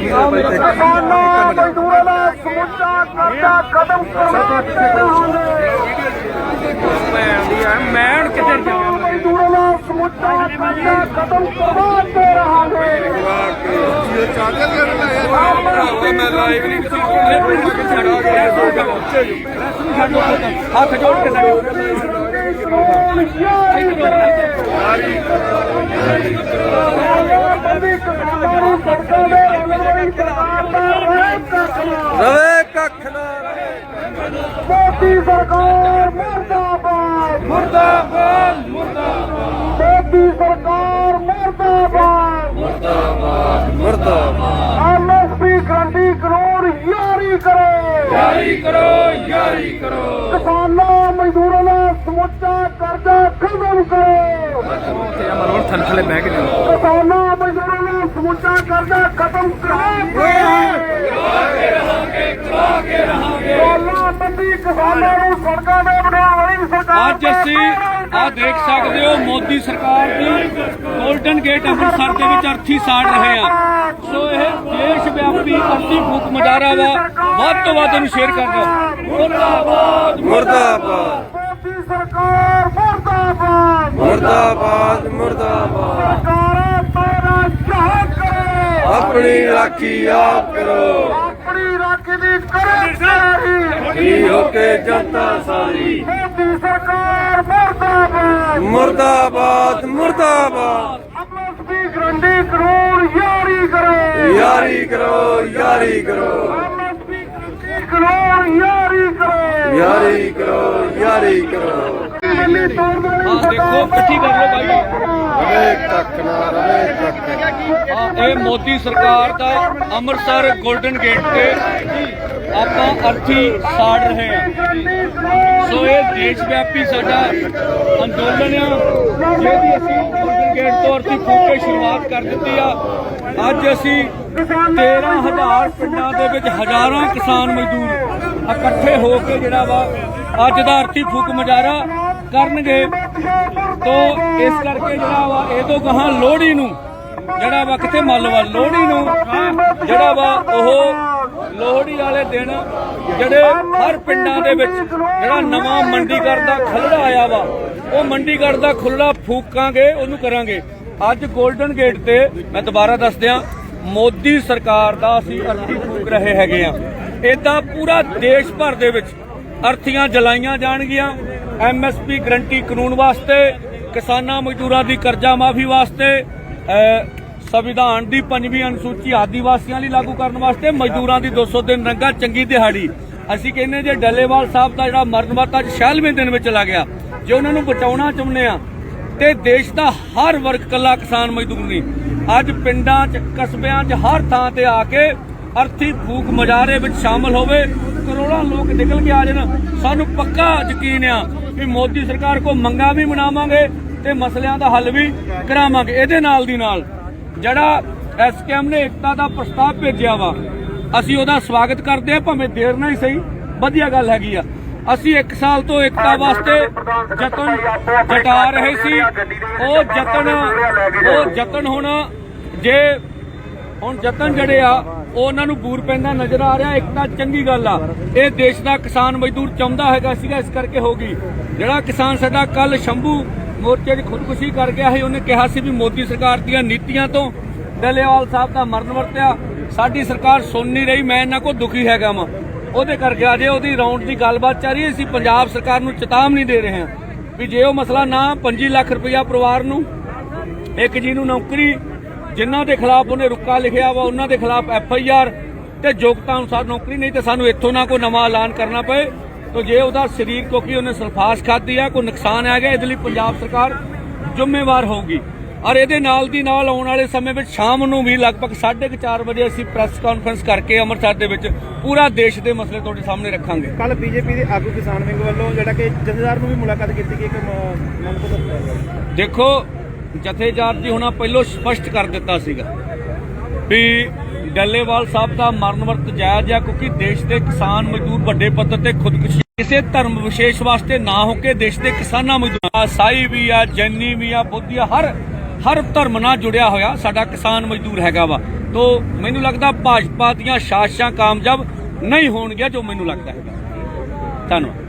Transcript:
ਕਿਸਾਨਾਂ ਮਜ਼ਦੂਰਾਂ ਦਾ ਸਮੁੱਚਾ ਕਰਜ਼ਾ ਖਤਮ ਕਰਵਾਉਂਦੇ ਰਹਾਂਗੇ ਮੈਂ ਹੁਣ ਜਾਵਾਂ ਮਜ਼ਦੂਰਾਂ ਦਾ ਸਮੁੱਚਾ ਕਰਜ਼ਾ ਖਤਮ ਕਰਵਾਉਂਦੇ ਰਹਾਂਗੇ ਮੈਂ ਲਾਈਵ ਨਹੀਂ ਹੱਥ ਜੋੜ ਕੇ ਰਵੇ ਕੱਖ ਨਾ ਮੋਦੀ ਸਰਕਾਰ ਮੁਰਦਾਬਾਦ। ਮੁਰਦਾਬਾਦ ਮੁਰਦਾਬਾਦ। ਮੋਦੀ ਸਰਕਾਰ ਮੁਰਦਾਬਾਦ। ਮੁਰਦਾਬਾਦ ਐਮਐਸਪੀ ਗਰੰਟੀ ਕਾਨੂੰਨ ਜਾਰੀ ਕਰੋ। ਯਾਰੀ ਕਰੋ ਯਾਰੀ ਕਰੋ। ਕਿਸਾਨਾਂ ਮਜ਼ਦੂਰਾਂ ਦਾ ਸਮੁੱਚਾ ਕਰਜ਼ਾ ਖਤਮ ਕਰੋ। ਕਿਸਾਨਾਂ ਮਜ਼ਦੂਰਾਂ ਦਾ ਸਮੁੱਚਾ ਕਰਜ਼ਾ ਖਤਮ ਕਰੋ ਕਿਸਾਨਾਂ ਨੂੰ ਸੜਕਾਂ ਤੇ ਬਿਠਾਉਣ ਵਾਲੀ ਸਰਕਾਰ ਅੱਜ ਅਸੀਂ ਆ ਦੇਖ ਸਕਦੇ ਹੋ ਮੋਦੀ ਸਰਕਾਰ ਦੀ 골ਡਨ ਗੇਟ ਅੰਮ੍ਰਿਤਸਰ ਦੇ ਵਿੱਚ ਅਰਥੀ ਸਾੜ ਰਹੇ ਆ। ਸੋ ਇਹ ਦੇਸ਼ ਵਿਆਪੀ ਅਰਥੀ ਫੂਕ ਮਜਾਰਾ ਵਾ ਵੱਧ ਤੋਂ ਵੱਧ ਇਹਨੂੰ ਸ਼ੇਅਰ ਕਰ ਦਿਓ। ਮੁਰਦਾਬਾਦ ਮੁਰਦਾਬਾਦ। ਮੋਦੀ ਸਰਕਾਰ ਮੁਰਦਾਬਾਦ। ਮੁਰਦਾਬਾਦ ਮੁਰਦਾਬਾਦ। ਸਰਕਾਰਾਂ ਤੇਰਾ ਸ਼ਾਹ ਕਰੋ। ਆਪਣੀ ਰਾਖੀ ਆਪ ਕਰੋ ਆਪਣੀ ਰਾਖੀ ਦੀ ਕਰੇ ਸਾਰੀ ਕੀ ਹੋ ਕੇ ਜਨਤਾ ਸਾਰੀ। ਮੋਦੀ ਸਰਕਾਰ ਮੁਰਦਾਬਾਦ। ਮੁਰਦਾਬਾਦ ਮੁਰਦਾਬਾਦ। ਕਾਨੂੰਨ ਜਾਰੀ ਕਰੋ। ਯਾਰੀ ਕਰੋ ਯਾਰੀ ਕਰੋ। ਐਮਐਸਪੀ ਗਰੰਟੀ ਕਾਨੂੰਨ ਜਾਰੀ ਕਰੋ। ਯਾਰੀ ਕਰੋ ਯਾਰੀ ਕਰੋ। ਦੇਣੀ ਹਾਂ ਦੇਖੋ ਇਕੱਠੀ ਕਰ ਲਓ ਭਾਈ ਰਵੇ ਕੱਖ ਨਾ ਰਵੇ ਹਾਂ, ਇਹ ਮੋਦੀ ਸਰਕਾਰ ਦਾ ਅੰਮ੍ਰਿਤਸਰ 골ਡਨ ਗੇਟ ਤੇ ਆਪਾਂ ਅਰਥੀ ਸਾੜ ਰਹੇ ਹਾਂ। ਸੋ ਇਹ ਦੇਸ਼ ਵਿਆਪੀ ਸਾਡਾ ਅੰਦੋਲਨ ਆ ਜਿਹਦੀ ਅਸੀਂ 골ਡਨ ਗੇਟ ਤੋਂ ਅਰਥੀ ਫੂਕ ਕੇ ਸ਼ੁਰੂਆਤ ਕਰ ਦਿੱਤੀ ਆ। ਅੱਜ ਅਸੀਂ 13000 ਪਿੰਡਾਂ ਦੇ ਵਿੱਚ ਹਜ਼ਾਰਾਂ ਕਿਸਾਨ ਮਜ਼ਦੂਰ ਇਕੱਠੇ ਹੋ ਕੇ ਜਿਹੜਾ ਵਾ ਅੱਜ ਦਾ ਅਰਥੀ ਫੂਕ ਮੁਜ਼ਾਹਰਾ ਕਰਨਗੇ। ਤੋ ਇਸ ਕਰਕੇ ਜਿਹੜਾ ਵਾ ਇਹ ਤੋਂ ਗਾਹਾਂ ਲੋਹੜੀ ਨੂੰ ਜਿਹੜਾ ਵਾ ਕਿਤੇ ਮੰਨ ਵਾ, ਲੋਹੜੀ ਨੂੰ ਜਿਹੜਾ ਵਾ ਉਹ ਲੋਹੜੀ ਵਾਲੇ ਦਿਨ ਜਿਹੜੇ ਹਰ ਪਿੰਡਾਂ ਦੇ ਵਿੱਚ ਜਿਹੜਾ ਨਵਾਂ ਮੰਡੀਗੜ ਦਾ ਖੱਲੜਾ ਆਇਆ ਵਾ, ਉਹ ਮੰਡੀਗੜ ਦਾ ਖੁੱਲੜਾ ਫੂਕਾਂਗੇ, ਉਹਨੂੰ ਕਰਾਂਗੇ। ਅੱਜ 골ਡਨ ਗੇਟ ਤੇ ਮੈਂ ਦੁਬਾਰਾ ਦੱਸ ਦਿਆਂ ਮੋਦੀ ਸਰਕਾਰ ਦਾ ਅਸੀਂ ਅਰਥੀ ਫੂਕ ਰਹੇ ਹੈਗੇ ਆ। ਇਦਾਂ ਪੂਰਾ ਦੇਸ਼ ਭਰ ਦੇ ਵਿੱਚ ਅਰਥੀਆਂ ਜਲਾਈਆਂ ਜਾਣਗੀਆਂ ਐਮਐਸਪੀ ਗਰੰਟੀ ਕਾਨੂੰਨ ਵਾਸਤੇ, ਕਿਸਾਨਾਂ ਮਜ਼ਦੂਰਾਂ ਦੀ ਕਰਜ਼ਾ ਮਾਫੀ ਵਾਸਤੇ ਸੰਵਿਧਾਨ ਦੀ ਪੰਜਵੀਂ ਅਨੁਸੂਚੀ ਆਦੀਵਾਸੀਆਂ ਲਈ ਲਾਗੂ ਕਰਨ ਵਾਸਤੇ ਮਜ਼ਦੂਰਾਂ ਦੀ 200 ਦਿਨ ਰੰਗਾ ਚੰਗੀ ਦਿਹਾੜੀ। ਅਸੀਂ ਕਹਿੰਦੇ ਜੇ, ਡੱਲੇਵਾਲ ਸਾਹਿਬ ਦਾ ਜਿਹੜਾ ਮਰਨ ਵਰਤ 96ਵੇਂ ਦਿਨ ਵਿੱਚ ਚਲਾ ਗਿਆ। ਜੇ ਉਹਨਾਂ ਨੂੰ ਬਚਾਉਣਾ ਚਾਹੁੰਦੇ ਆ ਤੇ ਦੇਸ਼ ਦਾ ਹਰ ਵਰਗ ਕੱਲਾ ਕਿਸਾਨ ਮਜ਼ਦੂਰ ਨਹੀਂ। ਅੱਜ ਪਿੰਡਾਂ 'ਚ, ਕਸਬਿਆਂ 'ਚ ਹਰ ਥਾਂ ਤੇ ਆ ਕੇ ਅਰਥੀ ਫੂਕ ਮਜਾਰੇ ਵਿੱਚ ਸ਼ਾਮਲ ਹੋਵੇ, ਕਰੋੜਾਂ ਲੋਕ ਨਿਕਲ ਕੇ ਆ ਜਾਣ। ਸਾਨੂੰ ਪੱਕਾ ਯਕੀਨ ਆ ਕਿ ਮੋਦੀ ਸਰਕਾਰ ਕੋ ਮੰਗਾ ਵੀ ਮਨਾਵਾਂਗੇ ਤੇ ਮਸਲਿਆਂ ਦਾ ਹੱਲ ਵੀ ਕਰਾਵਾਂਗੇ, ਇਹਦੇ ਨਾਲ ਦੀ ਨਾਲ। ਜਿਹੜਾ ਐਸਕੇਐਮ ਨੇ ਏਕਤਾ ਦਾ ਪ੍ਰਸਤਾਵ ਭੇਜਿਆ ਵਾ ਅਸੀਂ ਉਹਦਾ ਸਵਾਗਤ ਕਰਦੇ ਆ ਭਾਵੇਂ ਦੇਰ ਨਾਲ ਹੀ ਸਹੀ ਵਧੀਆ ਗੱਲ ਹੈਗੀ ਆ। ਅਸੀਂ 1 ਸਾਲ ਤੋਂ ਏਕਤਾ ਵਾਸਤੇ ਯਤਨ ਜਟਾ ਰਹੇ ਸੀ। ਉਹ ਯਤਨ ਉਹ ਯਤਨ ਹੁਣ ਜੇ ਹੁਣ ਯਤਨ ਜਿਹੜੇ ਆ ਉਹ ਉਹਨਾਂ ਨੂੰ ਬੂਰ ਪੈਂਦਾ ਨਜ਼ਰ ਆ ਰਿਹਾ। ਇੱਕ ਤਾਂ ਚੰਗੀ ਗੱਲ ਆ ਇਹ ਦੇਸ਼ ਦਾ ਕਿਸਾਨ ਮਜ਼ਦੂਰ ਚਾਹੁੰਦਾ ਹੈਗਾ ਸੀਗਾ ਇਸ ਕਰਕੇ ਹੋ ਗਈ। ਜਿਹੜਾ ਕਿਸਾਨ ਸਾਡਾ ਕੱਲ ਸ਼ੰਭੂ ਮੋਰਚੇ ਦੀ ਖੁਦਕੁਸ਼ੀ ਕਰ ਗਿਆ ਸੀ, ਉਹਨੇ ਕਿਹਾ ਸੀ ਵੀ ਮੋਦੀ ਸਰਕਾਰ ਦੀਆਂ ਨੀਤੀਆਂ ਤੋਂ ਡੱਲੇਵਾਲ ਸਾਹਿਬ ਦਾ ਮਰਨ ਵਰਤਿਆ। ਸਾਡੀ ਸਰਕਾਰ ਸੁਣ ਨਹੀਂ ਰਹੀ, ਮੈਂ ਇਹਨਾਂ ਕੋ ਦੁਖੀ ਹੈਗਾ ਵਾਂ। ਉਹਦੇ ਕਰਕੇ ਅਜੇ ਉਹਦੀ ਰੌਂਡ ਦੀ ਗੱਲਬਾਤ ਚੱਲ ਰਹੀ ਅਸੀਂ ਪੰਜਾਬ ਸਰਕਾਰ ਨੂੰ ਚੇਤਾਵਨੀ ਦੇ ਰਹੇ ਹਾਂ ਵੀ ਜੇ ਉਹ ਮਸਲਾ ਨਾ 25 ਲੱਖ ਰੁਪਇਆ ਪਰਿਵਾਰ ਨੂੰ, ਇੱਕ ਜੀ ਨੂੰ ਨੌਕਰੀ, ਜਿਨ੍ਹਾਂ ਦੇ ਖਿਲਾਫ ਉਹਨੇ ਰੁਕਾ ਲਿਖਿਆ ਵਾ, ਉਹਨਾਂ ਦੇ ਖਿਲਾਫ ਐਫ ਆਈ ਆਰ ਤੇ ਯੋਗਤਾ ਅਨੁਸਾਰ ਨੌਕਰੀ, ਨਹੀਂ ਤੇ ਸਾਨੂੰ ਇੱਥੋਂ ਨਾ ਕੋਈ ਨਵਾਂ ਐਲਾਨ ਕਰਨਾ ਪਏ। ਤਾਂ ਜੇ ਉਹਦਾ ਸਰੀਰ ਕਿਉਂਕਿ ਉਹਨੇ ਸਲਫਾਸ ਖਾਧੀ ਆ ਕੋਈ ਨੁਕਸਾਨ ਆ ਗਿਆ ਇਹਦੇ ਲਈ ਪੰਜਾਬ ਸਰਕਾਰ ਜ਼ਿੰਮੇਵਾਰ ਹੋਊਗੀ। ਔਰ ਇਹਦੇ ਨਾਲ ਦੀ ਨਾਲ ਆਉਣ ਵਾਲੇ ਸਮੇਂ ਵਿੱਚ ਸ਼ਾਮ ਨੂੰ ਵੀ ਲਗਭਗ 4:30 ਵਜੇ ਅਸੀਂ ਪ੍ਰੈਸ ਕਾਨਫਰੰਸ ਕਰਕੇ ਅੰਮ੍ਰਿਤਸਰ ਦੇ ਵਿੱਚ ਪੂਰਾ ਦੇਸ਼ ਦੇ ਮਸਲੇ ਤੁਹਾਡੇ ਸਾਹਮਣੇ ਰੱਖਾਂਗੇ। ਕੱਲ ਬੀਜੇਪੀ ਦੇ ਆਗੂ ਕਿਸਾਨ ਵਿੰਗ ਵੱਲੋਂ ਜਿਹੜਾ ਕਿ ਜਥੇਦਾਰ ਨੂੰ ਵੀ ਮੁਲਾਕਾਤ ਕੀਤੀ ਗਈ ਕਿ ਦੇਖੋ ਜਥੇਦਾਰ ਜੀ ਹੁਣਾਂ ਪਹਿਲਾਂ ਸਪਸ਼ਟ ਕਰ ਦਿੱਤਾ ਸੀਗਾ। ਵੀ ਡੱਲੇਵਾਲ ਸਾਹਿਬ ਦਾ ਮਰਨ ਵਰਤ ਜਾਇਜ਼ ਆ ਕਿਉਂਕਿ ਦੇਸ਼ ਦੇ ਕਿਸਾਨ ਮਜ਼ਦੂਰ ਵੱਡੇ ਪੱਧਰ ਤੇ ਖੁਦਕੁਸ਼ੀ ਕਿਸੇ ਧਰਮ ਵਿਸ਼ੇਸ਼ ਵਾਸਤੇ ਨਾ ਹੋ ਕੇ ਦੇਸ਼ ਦੇ ਕਿਸਾਨਾਂ ਮਜ਼ਦੂਰਾਂ ਸਾਈ ਵੀ ਆ ਜੈਨੀ ਵੀ ਆ ਬੁੱਧੀ ਆ ਹਰ ਹਰ ਧਰਮ ਨਾਲ ਜੁੜਿਆ ਹੋਇਆ ਸਾਡਾ ਕਿਸਾਨ ਮਜ਼ਦੂਰ ਹੈਗਾ ਵਾ। ਤੋਂ ਮੈਨੂੰ ਲੱਗਦਾ ਭਾਜਪਾ ਦੀਆਂ ਸਾਸ਼ਾਂ ਕਾਮਯਾਬ ਨਹੀਂ ਹੋਣਗੀਆਂ ਜੋ ਮੈਨੂੰ ਲੱਗਦਾ ਹੈ ਧੰਨਵਾਦ